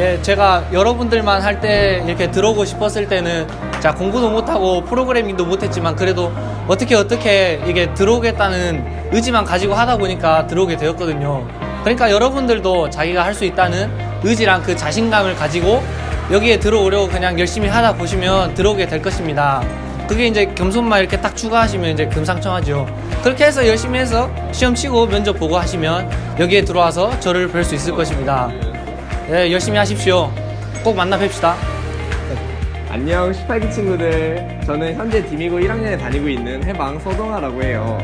예, 제가 여러분들만 할 때 이렇게 들어오고 싶었을 때는 자 공부도 못하고 프로그래밍도 못했지만 그래도 어떻게 어떻게 이게 들어오겠다는 의지만 가지고 하다 보니까 들어오게 되었거든요. 그러니까 여러분들도 자기가 할 수 있다는 의지랑 그 자신감을 가지고 여기에 들어오려고 그냥 열심히 하다 보시면 들어오게 될 것입니다. 그게 이제 겸손만 이렇게 딱 추가하시면 이제 금상첨화죠. 그렇게 해서 열심히 해서 시험 치고 면접 보고 하시면 여기에 들어와서 저를 뵐 수 있을 것입니다. 네, 열심히 하십시오. 꼭 만나 뵙시다. 안녕 18기 친구들 저는 현재 디미고 1학년에 다니고 있는 해방 서동아라고 해요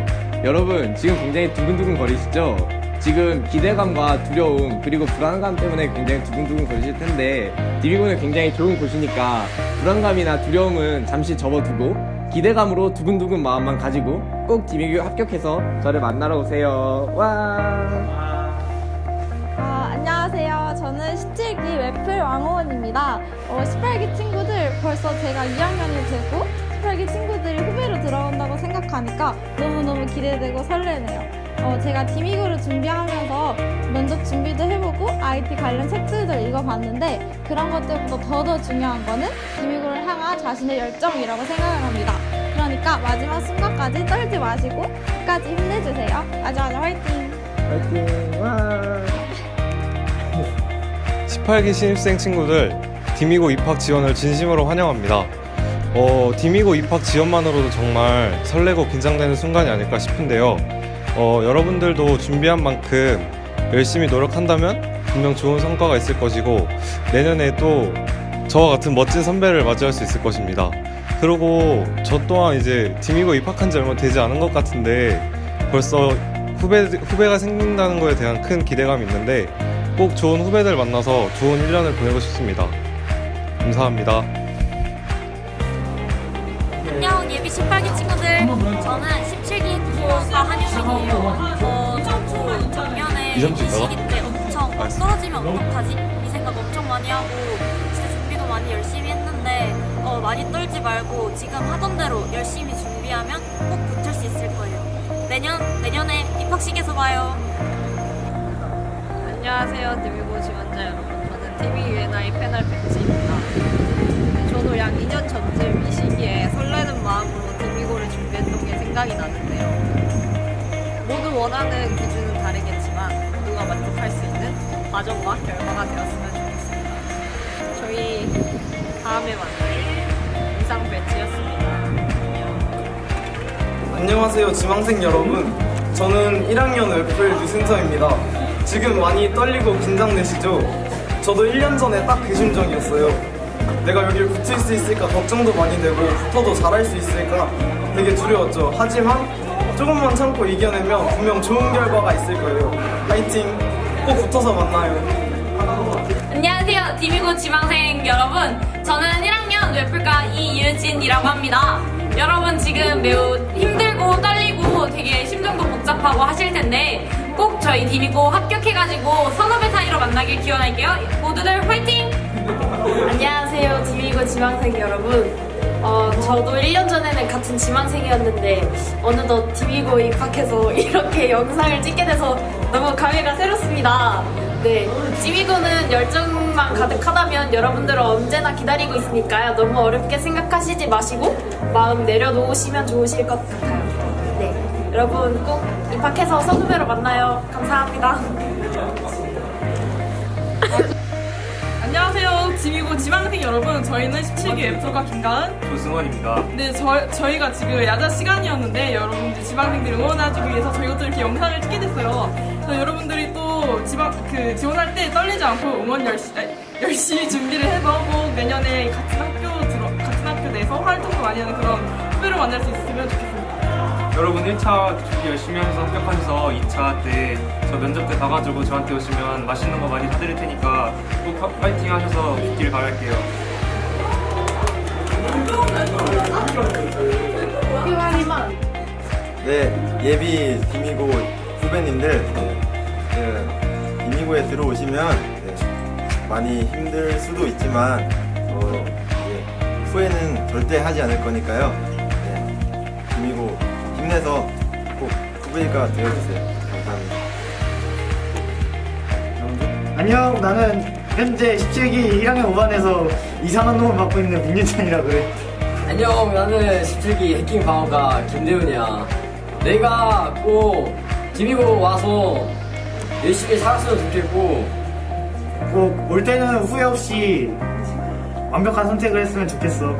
여러분 지금 굉장히 두근두근 거리시죠? 지금 기대감과 두려움 그리고 불안감 때문에 굉장히 두근두근 거리실 텐데 디미고는 굉장히 좋은 곳이니까 불안감이나 두려움은 잠시 접어두고 기대감으로 두근두근 마음만 가지고 꼭 디미고 합격해서 저를 만나러 오세요 와 아, 안녕하세요. 저는 17기 웨플 왕호원입니다. 어, 18기 친구들 벌써 제가 2학년이 되고 18기 친구들이 후배로 들어온다고 생각하니까 너무너무 기대되고 설레네요. 어, 제가 디미고를 준비하면서 면접 준비도 해보고 IT 관련 책들도 읽어봤는데 그런 것들보다 더더 중요한 거는 디미고를 향한 자신의 열정이라고 생각을 합니다. 그러니까 마지막 순간까지 떨지 마시고 끝까지 힘내주세요. 아주아주 화이팅! 화이팅 18기 신입생 친구들 디미고 입학 지원을 진심으로 환영합니다. 어, 디미고 입학 지원만으로도 정말 설레고 긴장되는 순간이 아닐까 싶은데요. 어, 여러분들도 준비한 만큼 열심히 노력한다면 분명 좋은 성과가 있을 것이고 내년에 또 저와 같은 멋진 선배를 맞이할 수 있을 것입니다. 그리고 저 또한 이제 디미고 입학한 지 얼마 되지 않은 것 같은데 벌써 후배, 후배가 생긴다는 거에 대한 큰 기대감이 있는데 꼭 좋은 후배들 만나서 좋은 1년을 보내고 싶습니다. 감사합니다. 안녕 예비 18기 친구들 저는 17기 국어과 한유민이에요 어, 저도 작년에 시기 때 엄청 어, 떨어지면 어떡하지? 이 생각 엄청 많이 하고 진짜 준비도 많이 열심히 했는데 어, 많이 떨지 말고 지금 하던 대로 열심히 준비하면 꼭 붙을 수 있을 거예요 내년, 내년에 입학식에서 봐요 안녕하세요, 디비고 지원자 여러분. 저는 디비 UNI 패널 백지입니다. 네, 저도 약 2년 전쯤 이 시기에 설레는 마음으로 디비고를 준비했던 게 생각이 나는데요. 모두 원하는 기준은 다르겠지만 모두가 만족할 수 있는 과정과 결과가 되었으면 좋겠습니다. 저희 다음에 만나요. 이상 배지였습니다. 안녕하세요 지망생 여러분 저는 1학년 웹플 유승서입니다 지금 많이 떨리고 긴장되시죠? 저도 1년 전에 딱 그 심정이었어요. 내가 여기를 붙을 수 있을까 걱정도 많이 되고 붙어도 잘할 수 있을까 되게 두려웠죠. 하지만 조금만 참고 이겨내면 분명 좋은 결과가 있을 거예요. 파이팅! 꼭 붙어서 만나요. 안녕하세요. 디미고 지망생 여러분. 저는 1학년 웹플과 이유진이라고 합니다. 여러분 지금 매우 힘들고 떨리고 되게 심정도 복잡하고 하실 텐데 꼭 저희 디미고 합격해가지고 선후배 사이로 만나길 기원할게요 모두들 화이팅! 안녕하세요. 디미고 지망생 여러분. 어, 저도 1년 전에는 같은 지망생이었는데 어느덧 디미고 입학해서 이렇게 영상을 찍게 돼서 너무 감회가 새롭습니다. 네, 디미고는 열정만 가득하다면 여러분들은 언제나 기다리고 있으니까요. 너무 어렵게 생각하시지 마시고 마음 내려놓으시면 좋으실 것 같아요. 네, 여러분 꼭 입학해서 선후배로 만나요. 감사합니다. 안녕하세요. 지미고 지망생 여러분. 저희는 17기 F과 김가은. 조승원입니다 네, 저, 저희가 지금 야자 시간이었는데 여러분들 지망생들 응원해주기 위해서 저희가 또 이렇게 영상을 찍게 됐어요. 그래서 여러분들이 또 지방, 그 지원할 때 떨리지 않고 응원 열심히, 열심히 준비를 해서 꼭 내년에 같은 학교 들어, 같은 학교 내에서 활동도 많이 하는 그런 후배를 만날 수 있으면 좋겠습니다. 여러분 1차 준비 열심히 하면서 합격하셔서 2차 때 저 면접 때 가가지고 저한테 오시면 맛있는 거 많이 사드릴 테니까 꼭 파- 파이팅 하셔서 붙길 바랄게요. 네, 예비 디미고 후배님들, 네, 네, 디미고에 들어오시면 네, 많이 힘들 수도 있지만 어, 예, 후회는 절대 하지 않을 거니까요. 네, 디미고 힘내서 꼭 후배가 되어주세요. 감사합니다. 안녕 나는 현재 17기 1학년 5반에서 이상한 놈을 맡고 있는 문윤찬이라고 해. 안녕 나는 17기 해킹 방어가 김대훈이야 내가 꼭 디비고 와서 열심히 살았으면 좋겠고 꼭 올 때는 후회 없이 완벽한 선택을 했으면 좋겠어.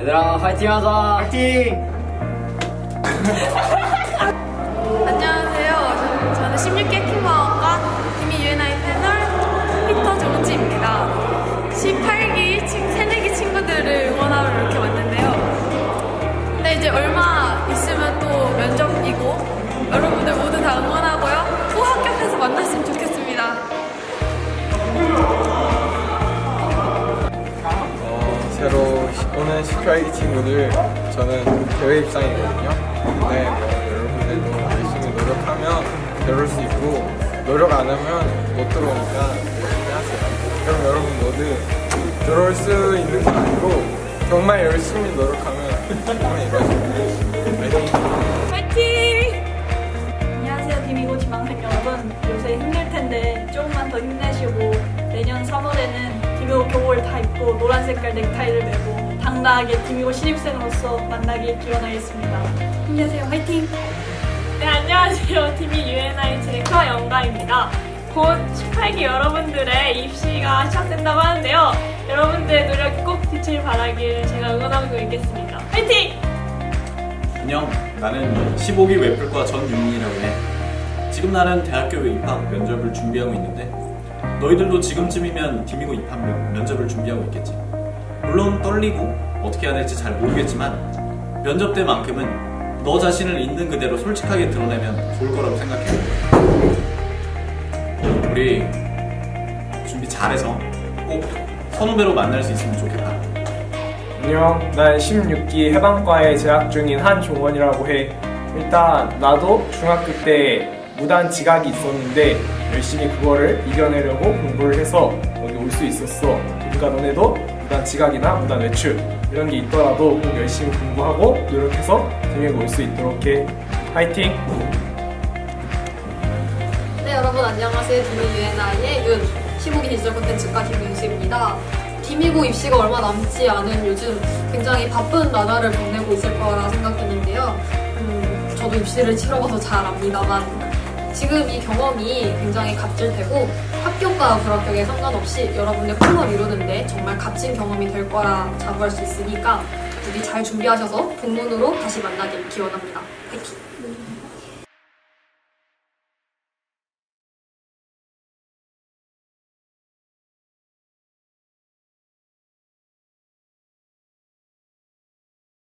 얘들아 화이팅 하자 파이팅! 안녕하세요. 저는 16기 해킹마원과 김희 UNI 패널 피터 조은지입니다. 18기 친, 새내기 친구들을 응원하러 이렇게 왔는데요. 근데 이제 얼마 있으면 또 면접이고 여러분들 모두 다 응원하고요. 후 합격해서 만났으면 좋겠습니 18기 친구들 저는 대회 입상이거든요. 네, 뭐 여러분들도 열심히 노력하면 들어올 수 있고 노력 안 하면 못 들어오니까 열심히 하세요. 그럼 여러분 모두 들어올 수 있는 건 아니고 정말 열심히 노력하면 거예요. 화이팅! 파이팅! 안녕하세요 디미고 지망생 여러분 요새 힘들 텐데 조금만 더 힘내시고 내년 3월에는 디미고 교복을 다 입고 노란 색깔 넥타이를 메고 당당하게 디미고 신입생으로서 만나길 기원하겠습니다 힘내세요 화이팅! 네 안녕하세요 디미 UNI 디렉터 영가입니다 곧 18기 여러분들의 입시가 시작된다고 하는데요 여러분들의 노력이 꼭 빛을 발하길 제가 응원하고 있겠습니다 화이팅! 안녕, 나는 15기 웨플과 전윤민이라고 해. 지금 나는 대학교 입학 면접을 준비하고 있는데 너희들도 지금쯤이면 디미고 입학 면- 면접을 준비하고 있겠지. 물론 떨리고 어떻게 해야 될지 잘 모르겠지만 면접 때만큼은 너 자신을 있는 그대로 솔직하게 드러내면 좋을 거라고 생각해. 우리 준비 잘해서 꼭 선후배로 만날 수 있으면 좋겠다. 안녕, 난 16기 해방과에 재학 중인 한종원이라고 해. 일단 나도 중학교 때 무단 지각이 있었는데 열심히 그거를 이겨내려고 공부를 해서 여기 올 수 있었어. 그러니까 너네도 무단 지각이나 무단 외출 이런 게 있더라도 꼭 열심히 공부하고 노력해서 재미가 올수 있도록 해. 화이팅! 네 여러분 안녕하세요 디미 UNI의 윤 15기 디지털 콘텐츠과 김윤수입니다 디미고 입시가 얼마 남지 않은 요즘 굉장히 바쁜 나날을 보내고 있을 거라 생각했는데요 음, 저도 입시를 치러봐서 잘 압니다만 지금 이 경험이 굉장히 값질 테고 합격과 불합격에 상관없이 여러분의 꿈을 이루는데 정말 값진 경험이 될 거라 자부할 수 있으니까 부디 잘 준비하셔서 본문으로 다시 만나길 기원합니다. 화이팅!